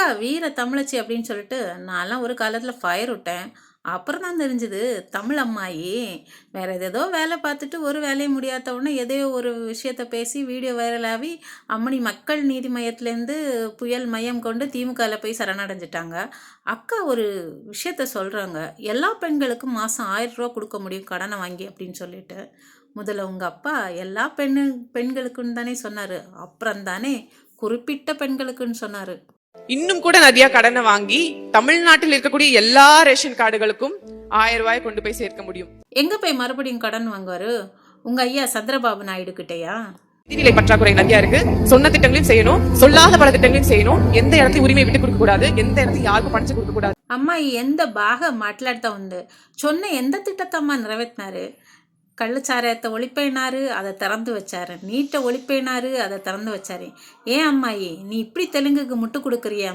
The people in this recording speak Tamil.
அக்கா வீர தமிழச்சி அப்படின்னு சொல்லிட்டு நான்லாம் ஒரு காலத்தில் ஃபயர் விட்டேன். அப்புறம் தான் தெரிஞ்சுது தமிழ் அம்மாயி வேற ஏதேதோ வேலை பார்த்துட்டு ஒரு வேலையும் முடியாத உடனே எதையோ ஒரு விஷயத்த பேசி வீடியோ வைரலாகி அம்மணி மக்கள் நீதி மையத்துலேருந்து புயல் மையம் கொண்டு திமுகவில் போய் சரணடைஞ்சிட்டாங்க. அக்கா ஒரு விஷயத்த சொல்கிறாங்க எல்லா பெண்களுக்கும் மாதம் ஆயிரம் ரூபா கொடுக்க முடியும் கடனை வாங்கி அப்படின்னு சொல்லிட்டு. முதல்ல உங்கள் அப்பா எல்லா பெண்ணு பெண்களுக்குன்னு தானே சொன்னார். அப்புறம் தானே குறிப்பிட்ட பெண்களுக்குன்னு சொன்னார். இன்னும் கூட நதியா கடனை வாங்கி தமிழ்நாட்டில் இருக்கக்கூடிய எல்லா ரேஷன் கார்டுகளுக்கும் ஆயிரம் ரூபாய் கொண்டு போய் சேர்க்க முடியும் எங்கே போய் மறுபடியும் கடன் வாங்குவாரு உங்கள் ஐயா சந்திரபாபு நாயுடு கிட்டேயா நிதிநிலை பற்றாக்குறை நிறைய இருக்கு சொன்ன திட்டங்களையும் செய்யணும் சொல்லாத பல திட்டங்களையும் செய்யணும் எந்த இடத்தையும் உரிமை விட்டு கொடுக்க கூடாது எந்த இடத்தையும் யாருக்கும் பணிச்சு கொடுக்க கூடாது అమ్మాయి ఎంత బాగా మాట్లాడుతూ ఉంది சொன்ன எந்த திட்டத்தம்மா நிறைவேற்றினாரு கள்ளச்சாராயத்தை ஒழிப்பேனாரு அதை திறந்து வச்சாரு. நீட்டை ஒழிப்பேனாரு அதை திறந்து வச்சாரு. ஏன் அம்மாயி? நீ இப்படி தெலுங்குக்கு முட்டு கொடுக்குறியா